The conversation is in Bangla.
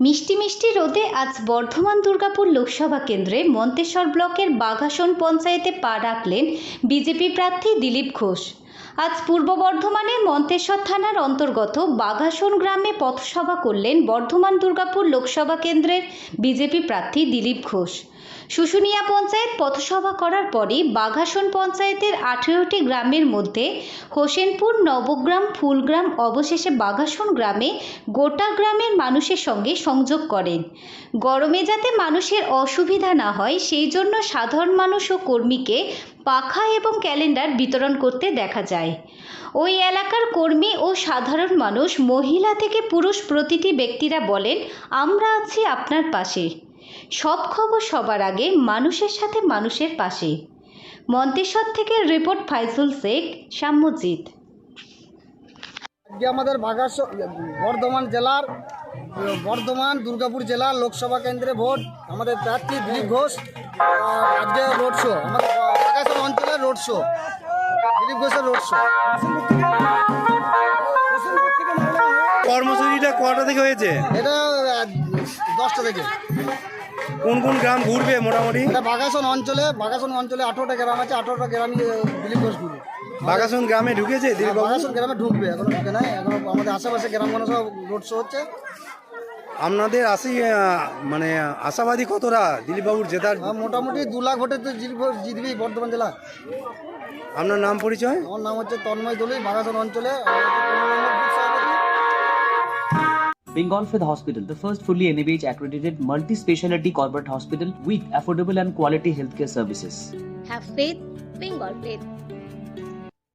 মিষ্টি মিষ্টি রোদে আজ বর্ধমান দুর্গাপুর লোকসভা কেন্দ্রে মন্তেশ্বর ব্লকের বাঘাসন পঞ্চায়েতে পা রাখলেন বিজেপি প্রার্থী দিলীপ ঘোষ। আজ পূর্ব বর্ধমানের মন্তেশ্বর থানার অন্তর্গত বাঘাসন গ্রামে পথসভা করলেন বর্ধমান দুর্গাপুর লোকসভা কেন্দ্রের বিজেপি প্রার্থী দিলীপ ঘোষ। শুশুনিয়া পঞ্চায়েত পথসভা করার পরই বাঘাসন পঞ্চায়েতের আঠেরোটি গ্রামের মধ্যে হোসেনপুর, নবগ্রাম, ফুলগ্রাম অবশেষে বাঘাসন গ্রামে গোটা গ্রামের মানুষের সঙ্গে সংযোগ করেন। গরমে যাতে মানুষের অসুবিধা না হয়, সেই জন্য সাধারণ মানুষ ও কর্মীকে পাখা এবং ক্যালেন্ডার বিতরণ করতে দেখা যায়। ওই এলাকার কর্মী ও সাধারণ মানুষ, মহিলা থেকে পুরুষ প্রতিটি ব্যক্তিরা বলেন, আমরা আছি আপনার পাশে। সব খবর সবার আগে মানুষের সাথে মানুষের পাশে। মন্তেশ্বর থেকে রিপোর্ট ফাইজুল শেখ, সাম্যজিৎ। আজকে আমাদের বাঘাস বর্ধমান জেলার, বর্ধমান দুর্গাপুর জেলার লোকসভা কেন্দ্রে ভোট। আমাদের প্রার্থী দিলীপ ঘোষ। আজকে রোড শো। আমাদের বাঘাসন অঞ্চলের রোড শো দিলীপ ঘোষের রোড শো কর্মসূচিটা কটা থেকে হয়েছে? এটা দশটা থেকে। কোন কোন গ্রাম ঘুরবে মোটামুটি? এটা বাঘাসন অঞ্চলে বাঘাসন অঞ্চলে আঠারোটা গ্রাম আছে আঠারোটা গ্রামই আহ, দিলীপ ঘোষ গুরু বাগাসন গ্রামে ঢুকেছে? দিলীপবাবু বাঘাসন গ্রামে ঢুকবে এখনও ঢুকে নাই এখনও আমাদের আশেপাশে গ্রামগুলো সব রোড শো হচ্ছে। আপনাদের আসি মানে আশাবাদী কতটা দিলীপবাবুর জেতার মোটামুটি দু লাখ ভোটে তো ঘোষ বর্ধমান জেলা আপনার নাম পরিচয় আমার নাম হচ্ছে তন্ময় দলুই বাগাসন অঞ্চলে। Bengal Fifth Hospital, the first fully NABH accredited multi speciality corporate hospital with affordable and quality healthcare services. Have faith, Bengal faith.